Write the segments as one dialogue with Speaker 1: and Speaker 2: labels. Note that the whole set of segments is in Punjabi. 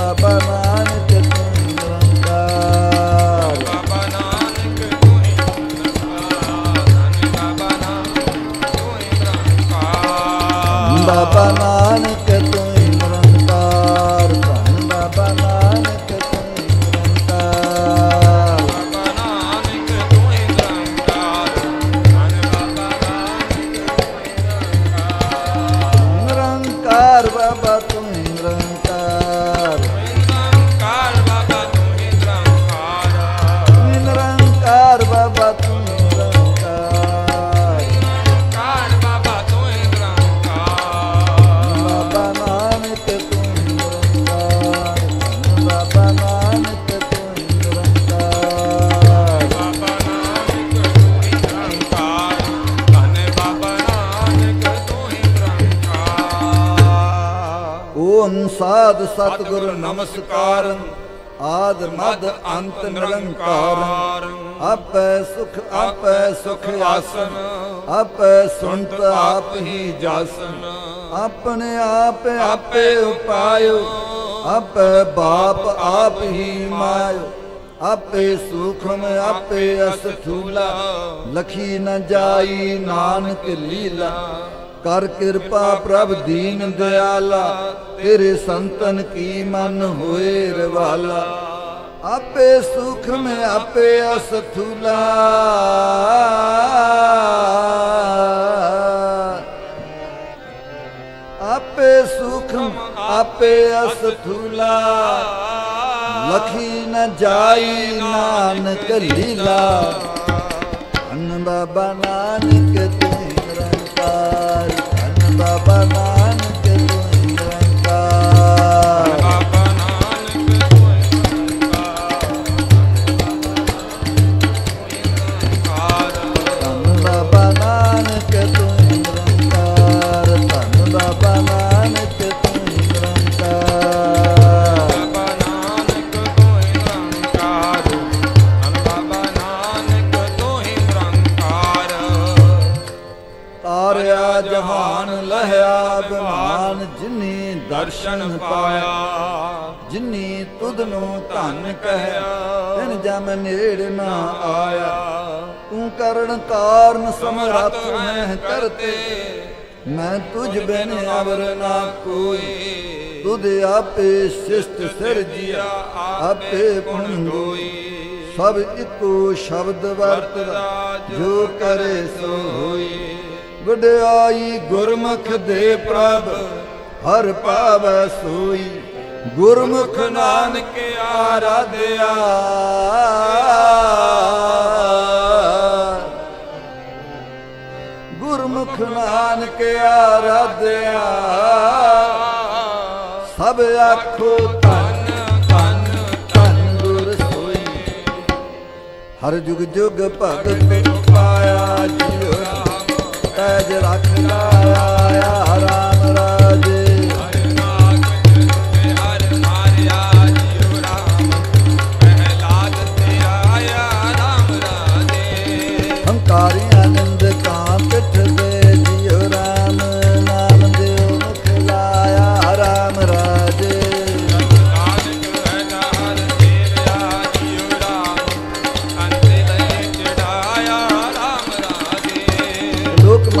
Speaker 1: ਬਾਬਾ ਸਾਧ ਸਤਿਗੁਰ ਨਮਸਕਾਰ। ਆਦ ਮਦ ਅੰਤ ਨਿਰੰਕਾਰ। ਆਪੈ ਸੁਖ ਆਪੈ ਸੁਖ ਆਸਨ। ਆਪੈ ਸੁਣਤ ਆਪ ਹੀ ਜਾਸਨ। ਆਪਣੇ ਆਪ ਆਪੇ ਉਪਾਇਓ। ਆਪੇ ਬਾਪ ਆਪ ਹੀ ਮਾਇਓ। ਆਪੇ ਸੂਖਮ ਆਪੇ ਅਸਥੂਲਾ। ਲਖੀ ਨ ਜਾਈ ਨਾਨਕ ਲੀਲਾ। ਕਰ ਕਿਰਪਾ ਪ੍ਰਭ ਦੀਨ ਦਿਆਲਾ, ਤੇਰੇ ਸੰਤਨ ਕੀ ਮਨ ਹੋਏ ਰਵਾਲਾ। ਆਪੇ ਸੂਖਮ ਆਪੇ ਅਸਥੂਲਾ। ਆਪੇ ਸੂਖਮ ਆਪੇ ਅਸਥੂਲਾ। ਲਖੀ ਨ ਜਾਈ ਨਾਨਕ ਲੀਲਾ। ਅਨ ਬਾਬਾ ਨਾਨਕ ਤੂੰ ਹੀ
Speaker 2: ਦਰਸ਼ਨ ਪਾਇਆ।
Speaker 1: ਜਿਨੀ ਤੁਧ ਨੂੰ ਧਨ ਕਹਿਆ ਤਿਨ ਜਮ ਨੇੜ ਨਾ ਆਇਆ। ਤੂੰ ਕਰਨ ਕਾਰਨ ਸਮਰੱਥ ਹੈ ਕਰਤੇ। ਮੈਂ ਤੁਝ ਬਿਨ ਅਵਰ ਨਾ ਕੋਈ। ਤੁਧ ਆਪੇ ਸਿਸ਼ਟ ਸਿਰਜਿਆ ਆਪੇ ਪੁਣ ਗੋਈ ਸਭ ਇੱਕੋ ਸ਼ਬਦ ਵਰਤਦਾ ਜੋ ਕਰੇ ਸੋ ਹੋਈ। ਵਡਿਆਈ ਗੁਰਮੁਖ ਦੇ ਪ੍ਰਭ ਹਰ ਪਾਵੈ ਸੋਈ। ਗੁਰਮੁਖ ਨਾਨਕ ਆਰਾਧਿਆ। ਗੁਰਮੁਖ ਨਾਨਕ ਆਰਾਧਿਆ। ਸਭ ਆਖੋ ਧੰਨ ਧੰਨ ਧੰਨ ਗੁਰ ਸੋਈ। ਹਰ ਜੁਗ ਜੁਗ ਭਗਤ ਪਾਇਆ ਜਿਉ ਤੈਜ ਰੱਖ ਲਾਇਆ ਰਾਮ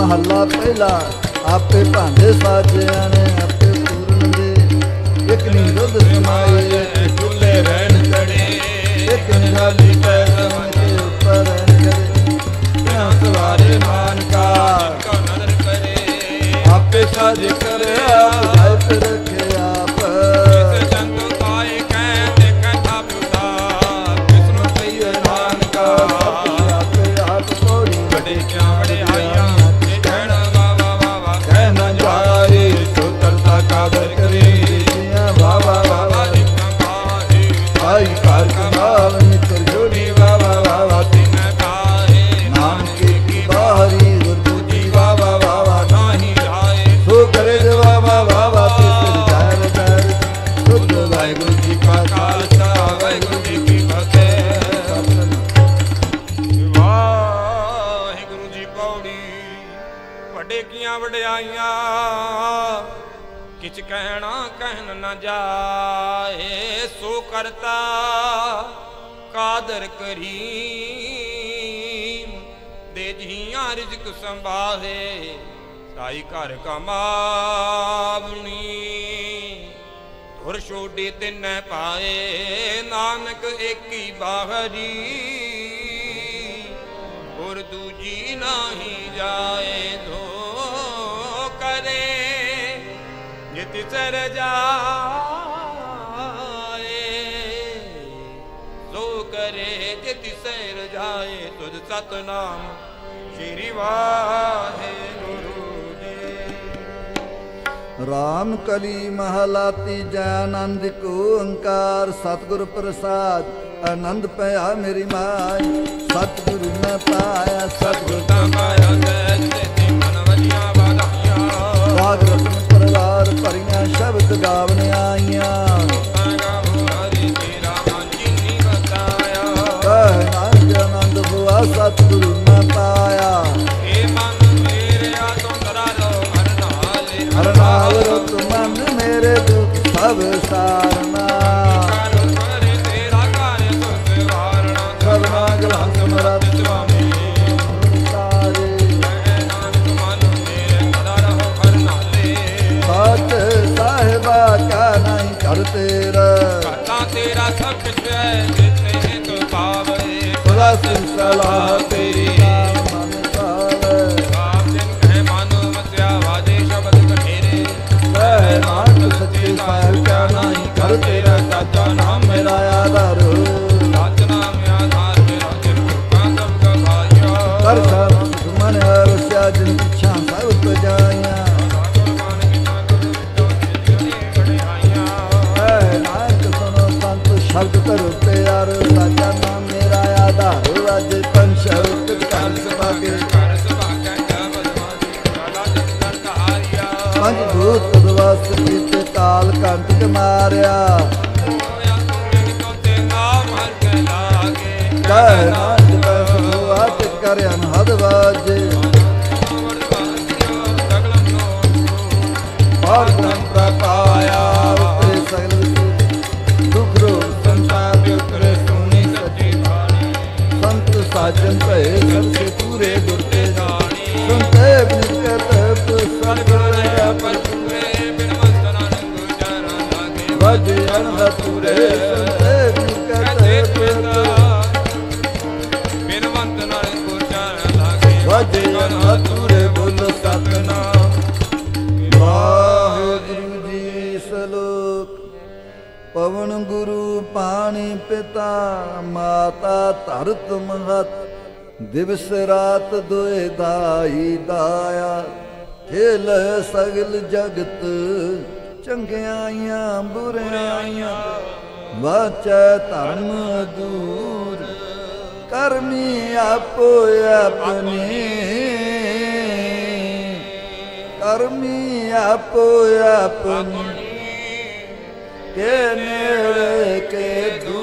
Speaker 1: ਮਹੱਲਾ ਪਹਿਲਾ ਆਪੇ ਭਾਂਡੇ ਸਾਜਿਆ ਨੇ ਆਪੇ ਪੂਰਨ ਦੇ ਇੱਕ ਨੀ ਦੁੱਧ ਸਮਾਏ ਚੁੱਲੇ ਰਹਿਣ ਚੜੇ। ਇੱਕ ਨਿਹਾਲੀ ਪੈ ਸਮਨ ਕੇ ਉੱਪਰ ਚੜੇ। ਕਿਆ ਸਵਾਰੇ ਮਾਨ ਕਾ
Speaker 2: ਕੋ ਨਦਰ ਕਰੇ।
Speaker 1: ਆਪੇ ਸਾਜ ਕਰਿਆ। ਆਪ
Speaker 2: ਵਡਿਆਈਆਂ ਕਿਛ ਕਰਤਾ, ਕਾਦਰ ਕਰੀਮ। ਦੇ ਜੀਆਂ ਰਿਜ਼ਕ ਸੰਭਾਲੇ, ਸਾਈ ਘਰ ਕਮਾਵਣੀ। ਧੁਰ ਛੋਡੀ ਤਿੰਨੈ ਪਾਏ, ਨਾਨਕ ਏਕੀ ਬਾਹਰੀ। ਗੁਰ ਦੂਜੀ ਨਾਹੀ ਜਾਏ, ਧੋ ਕਰੇ ਜਿਤ ਚਰ ਜਾ ਸਤਨਾਮ ਸ਼੍ਰੀ ਵਾਹਿਗੁਰੂ ਜੀ।
Speaker 1: ਰਾਮ ਕਲੀ ਮਹਲਾ ਤੀਜਾ ਆਨੰਦ ਕੋ ਓੰਕਾਰ ਸਤਿਗੁਰ ਪ੍ਰਸਾਦ ਆਨੰਦ ਪਿਆ ਮੇਰੀ ਮਾਈ। ਸਤਿਗੁਰੂ ਮੈਂ ਪਾਇਆ ਸਤਿਗੁਰ
Speaker 2: ਤਾਂ ਪਾਇਆ ਤੇ ਤੇ ਮਨ ਵਜੀਆਂ ਵਾਦਾਈਆਂ
Speaker 1: ਰਾਗ ਰਤਨ ਪਰਵਾਰ ਭਰੀਆਂ ਸ਼ਬਦ ਗਾਵਣ ਆਈਆਂ। ਸਤਿਗੁਰੂ ਮੈਂ ਪਾਇਆ।
Speaker 2: ਏ ਮਨ ਮੇਰੇ ਤੁੰਦਰਾ ਲੋ ਹਰ ਨਾਲੇ
Speaker 1: ਰਤ ਮਨ ਮੇਰੇ ਦੁਖ ਸਭ ਸਾਰਨਾ। ਸਾਹਿਬਾ ਕਾ ਨਹੀਂ ਕਰ ਤੇਰਾ।
Speaker 2: ਕਰਤਾ ਤੇਰਾ ਸਭ ਕੁਛ ਹੈ ਪਾਵੇ
Speaker 1: ਕੰਟ ਮਾਰਿਆ ਵਜ ਅਨਹਦ ਪੂਰੇ ਸੁਨਤੇ ਬਿਨਕਤ ਵਜ ਅਨਹਦ ਪੂਰੇ ਬੋਲ ਸਤਨਾਮ। ਵਾਹਿਗੁਰੂ ਜੀ ਸਲੋਕ। ਪਵਨ ਗੁਰੂ ਪਾਣੀ ਪਿਤਾ, ਮਾਤਾ ਧਰਤ ਮਹਤ। ਦਿਵਸ ਰਾਤ ਦੋਏ ਦਾਈ ਦਾਇਆ। ਖੇਲ ਸਗਲ ਜਗਤ ਚੰਗਿਆਈਆਂ, ਬੁਰਿਆਈਆਂ, ਵਾਚੈ ਧਰਮ ਦੂਰ। ਕਰਮੀ ਆਪੋ ਆਪਣੇ। ਕਰਮੀ ਆਪੋ ਆਪਣੀ। ਕੇ ਨੇੜੇ, ਕੇ ਦੂਰ।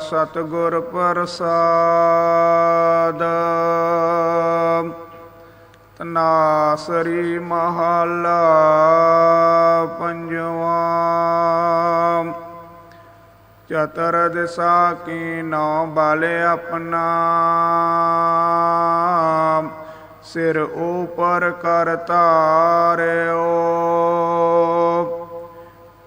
Speaker 3: ਸਤਿਗੁਰ ਪ੍ਰਸਾਦ। ਤਨਾਸਰੀ ਮਹਲਾ ਪੰਜਵਾ। ਚਤਰ ਦਿਸਾ ਕੀ ਨੌ ਬਾਲੇ ਆਪਣਾ। ਸਿਰ ਉਪਰ ਕਰ ਤਾਰਿਓ।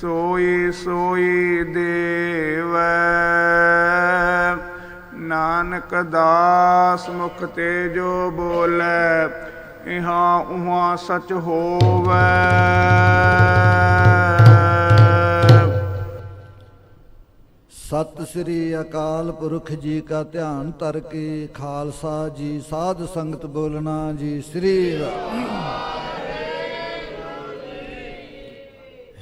Speaker 3: ਸੋਈ ਸੋਈ ਦੇਵੈ। ਨਾਨਕ ਦਾਸ ਮੁਖ ਤੇ ਜੋ ਬੋਲੇ, ਇਹਾਂ ਉਹਾਂ ਸਚ ਹੋਵੇ।
Speaker 1: ਸਤਿ ਸ੍ਰੀ ਅਕਾਲ ਪੁਰਖ ਜੀ ਕਾ ਧਿਆਨ ਧਰ ਕੇ, ਖਾਲਸਾ ਜੀ, ਸਾਧ ਸੰਗਤ ਬੋਲਣਾ ਜੀ, ਸ੍ਰੀ